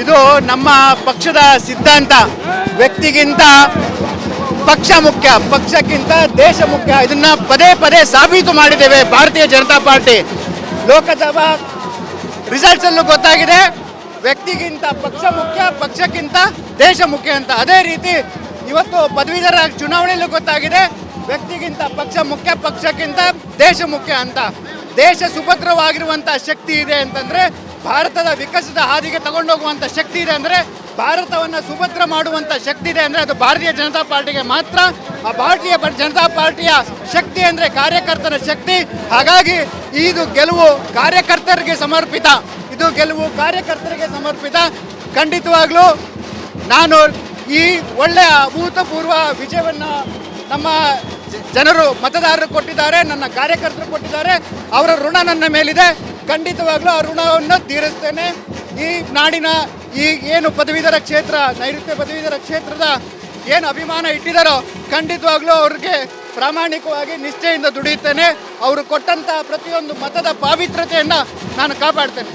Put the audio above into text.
ಇದು ನಮ್ಮ ಪಕ್ಷದ ಸಿದ್ಧಾಂತ. ವ್ಯಕ್ತಿಗಿಂತ ಪಕ್ಷ ಮುಖ್ಯ, ಪಕ್ಷಕ್ಕಿಂತ ದೇಶ ಮುಖ್ಯ. ಇದನ್ನ ಪದೇ ಪದೇ ಸಾಬೀತು ಮಾಡಿದ್ದೇವೆ ಭಾರತೀಯ ಜನತಾ ಪಾರ್ಟಿ. ಲೋಕಸಭಾ ರಿಸಲ್ಟ್ಸ್ ಅಲ್ಲೂ ಗೊತ್ತಾಗಿದೆ. ವ್ಯಕ್ತಿಗಿಂತ ಪಕ್ಷ ಮುಖ್ಯ, ಪಕ್ಷಕ್ಕಿಂತ ದೇಶ ಮುಖ್ಯ ಅಂತ. ಅದೇ ರೀತಿ ಇವತ್ತು ಪದವೀಧರ ಚುನಾವಣೆಯಲ್ಲೂ ಗೊತ್ತಾಗಿದೆ. ವ್ಯಕ್ತಿಗಿಂತ ಪಕ್ಷ ಮುಖ್ಯ, ಪಕ್ಷಕ್ಕಿಂತ ದೇಶ ಮುಖ್ಯ ಅಂತ. ದೇಶ ಸುಭದ್ರವಾಗಿರುವಂತಹ ಶಕ್ತಿ ಇದೆ ಅಂತಂದ್ರೆ ಭಾರತದ ವಿಕಸಿತ ಹಾದಿಗೆ ತಗೊಂಡೋಗುವಂಥ ಶಕ್ತಿ ಇದೆ ಅಂದರೆ ಭಾರತವನ್ನು ಸುಭದ್ರ ಮಾಡುವಂಥ ಶಕ್ತಿ ಇದೆ ಅಂದರೆ ಅದು ಭಾರತೀಯ ಜನತಾ ಪಾರ್ಟಿಗೆ ಮಾತ್ರ. ಆ ಭಾರತೀಯ ಜನತಾ ಪಾರ್ಟಿಯ ಶಕ್ತಿ ಅಂದರೆ ಕಾರ್ಯಕರ್ತರ ಶಕ್ತಿ. ಹಾಗಾಗಿ ಇದು ಗೆಲುವು ಕಾರ್ಯಕರ್ತರಿಗೆ ಸಮರ್ಪಿತ. ಇದು ಗೆಲುವು ಕಾರ್ಯಕರ್ತರಿಗೆ ಸಮರ್ಪಿತ. ಖಂಡಿತವಾಗ್ಲೂ ನಾನು ಈ ಒಳ್ಳೆಯ ಅಭೂತಪೂರ್ವ ವಿಜಯವನ್ನು ನಮ್ಮ ಜನರು ಮತದಾರರು ಕೊಟ್ಟಿದ್ದಾರೆ, ನನ್ನ ಕಾರ್ಯಕರ್ತರು ಕೊಟ್ಟಿದ್ದಾರೆ. ಅವರ ಋಣ ನನ್ನ ಮೇಲಿದೆ. ಖಂಡಿತವಾಗ್ಲೂ ಆ ಋಣವನ್ನು ತೀರಿಸ್ತೇನೆ. ಈ ನಾಡಿನ ಈ ಏನು ಪದವೀಧರ ಕ್ಷೇತ್ರ, ನೈಋತ್ಯ ಪದವೀಧರ ಕ್ಷೇತ್ರದ ಏನು ಅಭಿಮಾನ ಇಟ್ಟಿದ್ದಾರೋ ಖಂಡಿತವಾಗ್ಲೂ ಅವ್ರಿಗೆ ಪ್ರಾಮಾಣಿಕವಾಗಿ ನಿಷ್ಠೆಯಿಂದ ದುಡಿಯುತ್ತೇನೆ. ಅವರು ಕೊಟ್ಟಂತಹ ಪ್ರತಿಯೊಂದು ಮತದ ಪಾವಿತ್ರತೆಯನ್ನು ನಾನು ಕಾಪಾಡ್ತೇನೆ.